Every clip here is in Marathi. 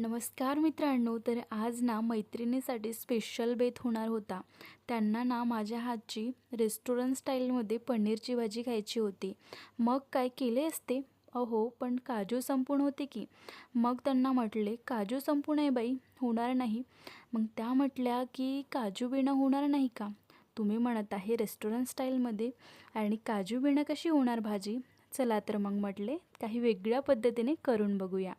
नमस्कार मित्रांनो तर आज ना मैत्रिणीसाठी स्पेशल बेत होणार होता. त्यांना ना माझ्या हातची रेस्टॉरंट स्टाईलमध्ये पनीरची भाजी खायची होती. मग काय केले असते? अहो पण काजू संपून होते की? मग त्यांना म्हटले काजू संपून आहे बाई होणार नाही. मग त्या म्हटल्या की काजू बिणं होणार नाही का? तुम्ही म्हणत आहे रेस्टॉरंट स्टाईलमध्ये आणि काजू बिणं कशी होणार भाजी? चला तर मग म्हटले काही वेगळ्या पद्धतीने करून बघूया.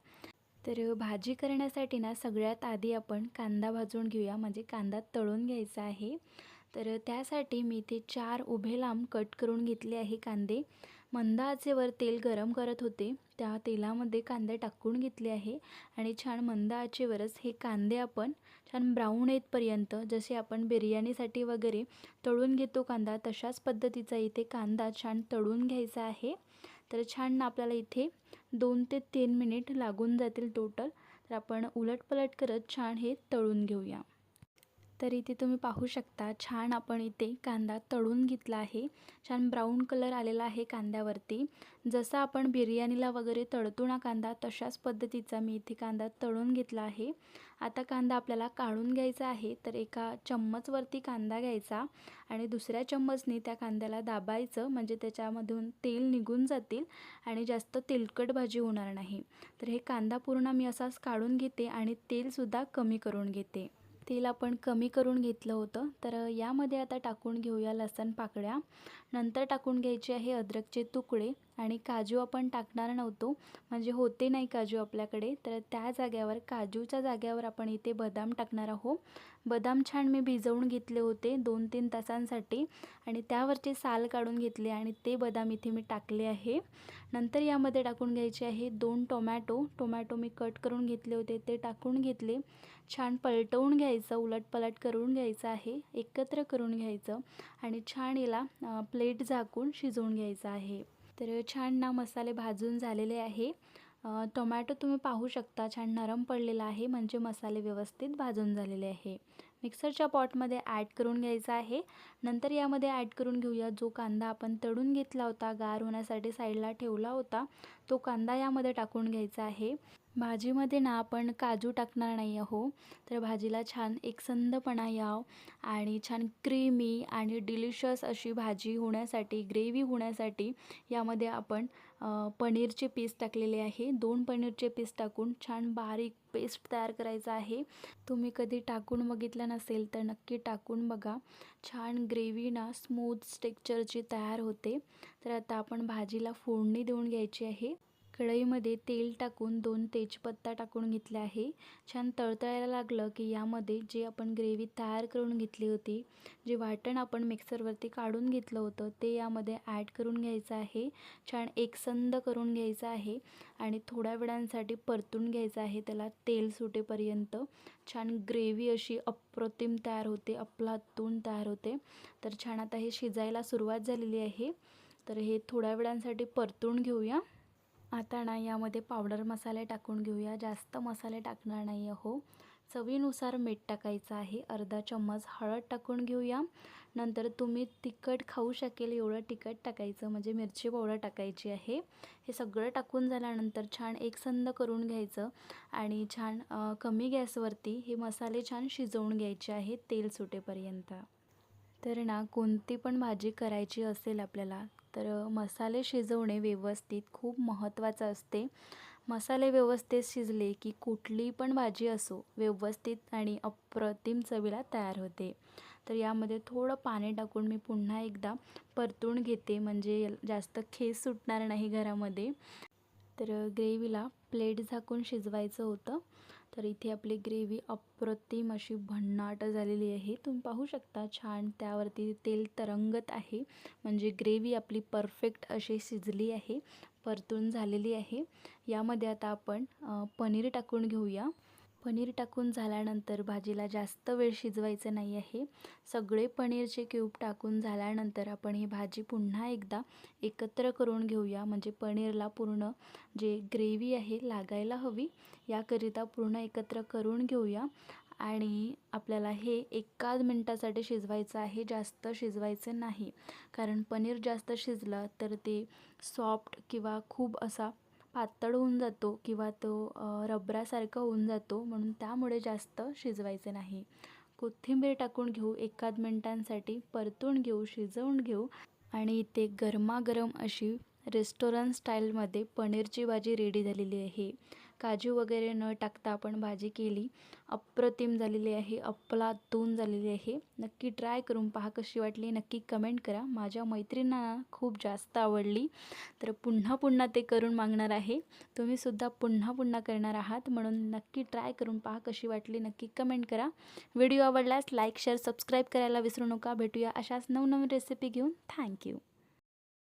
तर भाजी करण्यासाठी ना सगळ्यात आधी आपण कांदा भाजून घेऊया. म्हणजे कांदा तळून घ्यायचा आहे. तर त्यासाठी मी ते चार उभे लांब कट करून घेतले आहे कांदे. मंद आचेवर तेल गरम करत होते. त्या तेलामध्ये कांदे टाकून घेतले आहे. आणि छान मंद आचेवरच हे कांदे आपण छान ब्राऊन येतपर्यंत जसे आपण बिर्याणीसाठी वगैरे तळून घेतो कांदा तशाच पद्धतीचा इथे कांदा छान तळून घ्यायचा आहे. तर छान ना आपल्याला इथे दोन ते तीन मिनिट लागून जातील टोटल तर आपण उलटपलट करत छान हे तळून घेऊया. तर इथे तुम्ही पाहू शकता. छान आपण इथे कांदा तळून घेतला आहे. छान ब्राऊन कलर आलेला आहे कांद्यावरती. जसं आपण बिर्याणीला वगैरे तळतो ना कांदा तशाच पद्धतीचा मी इथे कांदा तळून घेतला आहे. आता कांदा आपल्याला काढून घ्यायचा आहे तर एका चम्मचवरती कांदा घ्यायचा आणि दुसऱ्या चम्मचने त्या कांद्याला दाबायचं म्हणजे त्याच्यामधून तेल निघून जातील आणि जास्त तेलकट भाजी होणार नाही. तर हे कांदा पूर्ण मी असाच काढून घेते आणि तेलसुद्धा कमी करून घेते. तेल आपण कमी करून घेतलं होतं. तर यामध्ये आता टाकून घेऊया लसण पाकळ्या. नंतर टाकून घ्यायचे आहे अद्रकचे तुकडे. आणि काजू आपण टाकणार नव्हतो. म्हणजे होते नाही काजू आपल्याकडे. तर त्या जाग्यावर काजूच्या जाग्यावर आपण इथे बदाम टाकणार आहोत. बदाम छान मी भिजवून घेतले होते दोन तीन तासांसाठी. आणि त्यावरचे साल काढून घेतले आणि ते बदाम इथे मी टाकले आहे. नंतर यामध्ये टाकून घ्यायचे आहे दोन टोमॅटो. टोमॅटो मी कट करून घेतले होते ते टाकून घेतले. छान पलटवून घ्यायचं उलटपलट करून घ्यायचं आहे एकत्र करून घ्यायचं. आणि छान याला प्लेट झाकून शिजवून घ्यायचं आहे. तर छान ना मसाले भाजून झालेले आहे. टोमॅटो तुम्ही पाहू शकता छान नरम पडलेला आहे म्हणजे मसाले व्यवस्थित भाजून झालेले आहे. मिक्सरच्या पॉटमध्ये ॲड करून घ्यायचा आहे. नंतर यामध्ये ॲड करून घेऊया जो कांदा आपण तळून घेतला होता गार होण्यासाठी साईडला ठेवला होता तो कांदा यामध्ये टाकून घ्यायचा आहे. भाजीमध्ये ना आपण काजू टाकणार नाही आहो. तर भाजीला छान एकसंधपणा याव आणि छान क्रीमी आणि डिलिशियस अशी भाजी होण्यासाठी ग्रेव्ही होण्यासाठी यामध्ये आपण पनीरचे पीस टाकलेले आहे. दोन पनीरचे पीस टाकून छान बारीक पेस्ट तयार करायचा आहे. तुम्ही कधी टाकून बघितलं नसेल तर नक्की टाकून बघा. छान ग्रेव्ही ना स्मूथ स्टेक्चरची तयार होते. तर आता आपण भाजीला फोडणी देऊन घ्यायची आहे. कढईमध्ये तेल टाकून दोन तेजपत्ता टाकून घेतले आहे. छान तळतळायला लागलं की यामध्ये जे आपण ग्रेव्ही तयार करून घेतली होती जे वाटण आपण मिक्सरवरती काढून घेतलं होतं ते यामध्ये ॲड करून घ्यायचं आहे. छान एकसंद करून घ्यायचं आहे आणि थोड्या वेळांसाठी परतून घ्यायचं आहे त्याला तेल सुटेपर्यंत. छान ग्रेव्ही अशी अप्रतिम तयार होते अफलातून तयार होते. तर छान आता हे शिजायला सुरुवात झालेली आहे. तर हे थोड्या वेळांसाठी परतून घेऊया. आता ना यामध्ये पावडर मसाले टाकून घेऊया. जास्त मसाले टाकणार नाही हो चवीनुसार मीठ टाकायचं आहे. अर्धा चम्मच हळद टाकून घेऊया. नंतर तुम्ही तिखट खाऊ शकेल एवढं तिखट टाकायचं. म्हणजे मिरची पावडर टाकायची आहे. हे सगळं टाकून झाल्यानंतर छान एकसंद करून घ्यायचं. आणि छान कमी गॅसवरती हे मसाले छान शिजवून घ्यायचे आहेत तेल सुटेपर्यंत. तर ना कोणती पण भाजी करायची असेल आपल्याला तर मसाले शिजवणे व्यवस्थित खूप महत्त्वाचं असते. मसाले व्यवस्थित शिजले की कुठली पण भाजी असो व्यवस्थित आणि अप्रतिम चवीला तयार होते. तर यामध्ये थोडं पाणी टाकून मी पुन्हा एकदा परतून घेते म्हणजे जास्त खेस सुटणार नाही घरामध्ये. तर ग्रेव्हीला प्लेट झाकून शिजवायचं होतं. तर इथे आपली ग्रेव्ही अप्रतिम अशी भन्नाट झालेली आहे. तुम्ही पाहू शकता छान त्यावरती तेल तरंगत आहे. म्हणजे ग्रेव्ही आपली परफेक्ट अशी शिजली आहे परतून झालेली आहे. यामध्ये आता आपण पनीर टाकून घेऊया. पनीर टाकून झाल्यानंतर भाजीला जास्त वेळ शिजवायचं नाही आहे. सगळे पनीरचे क्यूब टाकून झाल्यानंतर आपण ही भाजी पुन्हा एकदा एकत्र करून घेऊया. म्हणजे पनीरला पूर्ण जे ग्रेव्ही आहे लागायला हवी याकरिता पूर्ण एकत्र करून घेऊया. आणि आपल्याला हे एकाच मिनटासाठी शिजवायचं आहे जास्त शिजवायचं नाही. कारण पनीर जास्त शिजलं तर ते सॉफ्ट किंवा खूप असा पातळ होऊन जातो किंवा तो रबरासारखा होऊन जातो म्हणून त्यामुळे जास्त शिजवायचे नाही. कोथिंबीर टाकून घेऊ एकाद मिनटांसाठी परतून घेऊ शिजवून घेऊ आणि इथे गरमागरम अशी रेस्टॉरंट स्टाईलमध्ये पनीरची भाजी रेडी झालेली आहे. काजू वगैरे न टाकता आपण भाजी केली. अप्रतिम झालेली आहे अफलातून झालेली आहे. नक्की ट्राय करून पहा कशी वाटली. नक्की कमेंट करा. माझ्या मैत्रिणींना खूप जास्त आवडली. तर पुन्हा पुन्हा ते करून मागणार आहे. तुम्हीसुद्धा पुन्हा पुन्हा करणार आहात. म्हणून नक्की ट्राय करून पहा कशी वाटली. नक्की कमेंट करा. व्हिडिओ आवडल्यास लाईक शेअर सबस्क्राईब करायला विसरू नका. भेटूया अशाच नवनवीन रेसिपी घेऊन. थँक्यू